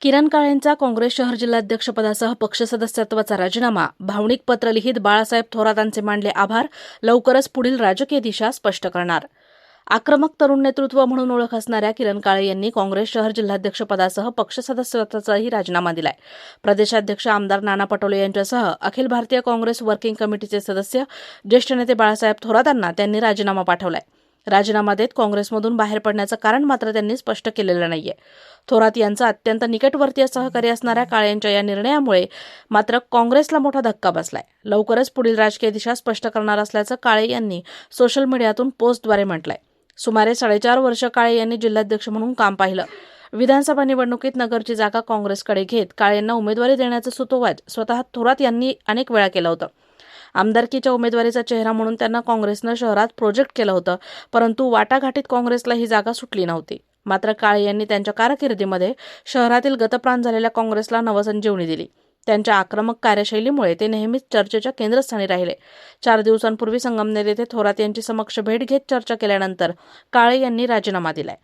किरण काळेंचा काँग्रेस शहर जिल्हाध्यक्षपदासह पक्ष सदस्यत्वाचा राजीनामा. भावनिक पत्र लिहित बाळासाहेब थोरातांचे मांडले आभार. लवकरच पुढील राजकीय दिशा स्पष्ट करणार. आक्रमक तरुण नेतृत्व म्हणून ओळख असणाऱ्या किरण काळे यांनी काँग्रेस शहर जिल्हाध्यक्षपदासह पक्ष सदस्यत्वाचाही राजीनामा दिलाय. प्रदेशाध्यक्ष आमदार नाना पटोले यांच्यासह अखिल भारतीय काँग्रेस वर्किंग कमिटीचे सदस्य ज्येष्ठ नेते बाळासाहेब थोरातांना त्यांनी राजीनामा पाठवलाय. राजीनामा देत काँग्रेसमधून बाहेर पडण्याचं कारण मात्र त्यांनी स्पष्ट केलेलं नाहीये. थोरात यांचा अत्यंत निकटवर्तीय सहकारी असणाऱ्या काळे यांच्या या निर्णयामुळे मात्र काँग्रेसला मोठा धक्का बसलाय. लवकरच पुढील राजकीय दिशा स्पष्ट करणार असल्याचं काळे यांनी सोशल मीडियातून पोस्टद्वारे म्हटलंय. सुमारे साडेचार वर्ष काळे यांनी जिल्हाध्यक्ष म्हणून काम पाहिलं. विधानसभा निवडणुकीत नगरची जागा काँग्रेसकडे घेत काळेंना उमेदवारी देण्याचं सुतोवाच स्वतः थोरात यांनी अनेक वेळा केलं होतं. आमदारकीच्या उमेदवारीचा चेहरा म्हणून त्यांना काँग्रेसनं शहरात प्रोजेक्ट केलं होतं. परंतु वाटाघाटीत काँग्रेसला ही जागा सुटली नव्हती. मात्र काळे यांनी त्यांच्या कारकिर्दीमध्ये शहरातील गतप्राण झालेल्या काँग्रेसला नवसंजीवनी दिली. त्यांच्या आक्रमक कार्यशैलीमुळे ते नेहमीच चर्चेच्या केंद्रस्थानी राहिले. चार दिवसांपूर्वी संगमनेर येथे थोरात यांची समक्ष भेट घेत चर्चा केल्यानंतर काळे यांनी राजीनामा दिलाय.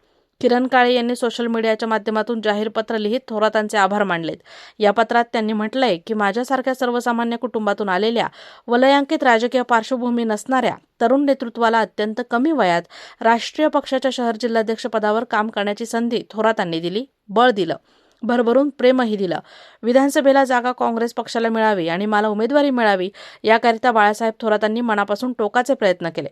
किरण काळे यांनी सोशल मीडियाच्या माध्यमातून जाहीर पत्र लिहित थोरातांचे आभार मानलेत. या पत्रात त्यांनी म्हटलंय की माझ्यासारख्या सर्वसामान्य कुटुंबातून आलेल्या वलयांकित राजकीय पार्श्वभूमी नसणाऱ्या तरुण नेतृत्वाला अत्यंत कमी वयात राष्ट्रीय पक्षाच्या शहर जिल्हाध्यक्षपदावर काम करण्याची संधी थोरातांनी दिली बळ दिलं भरभरून प्रेमही दिलं. विधानसभेला जागा काँग्रेस पक्षाला मिळावी आणि मला उमेदवारी मिळावी याकरिता बाळासाहेब थोरातांनी मनापासून टोकाचे प्रयत्न केले.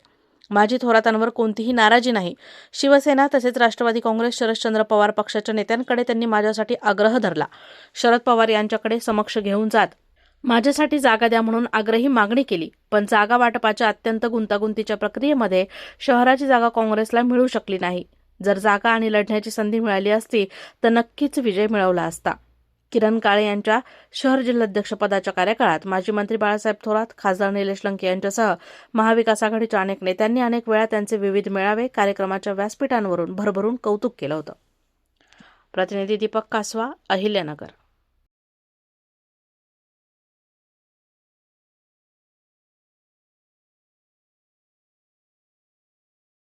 माझी थोरातांवर कोणतीही नाराजी नाही. शिवसेना तसेच राष्ट्रवादी काँग्रेस शरदचंद्र पवार पक्षाच्या नेत्यांकडे त्यांनी माझ्यासाठी आग्रह धरला. शरद पवार यांच्याकडे समक्ष घेऊन जात. माझ्यासाठी जागा द्या म्हणून आग्रही मागणी केली. पण जागा वाटपाच्या अत्यंत गुंतागुंतीच्या प्रक्रियेमध्ये शहराची जागा काँग्रेसला मिळू शकली नाही. जर जागा आणि लढण्याची संधी मिळाली असती तर नक्कीच विजय मिळवला असता. किरण काळे यांच्या शहर जिल्हाध्यक्षपदाच्या कार्यकाळात माजी मंत्री बाळासाहेब थोरात खासदार निलेश लंके यांच्यासह महाविकास आघाडीच्या अनेक नेत्यांनी अनेक वेळा त्यांचे विविध मेळावे कार्यक्रमाच्या व्यासपीठांवरून भरभरून कौतुक केलं होतं. प्रतिनिधी दीपक कासवा अहिल्यानगर.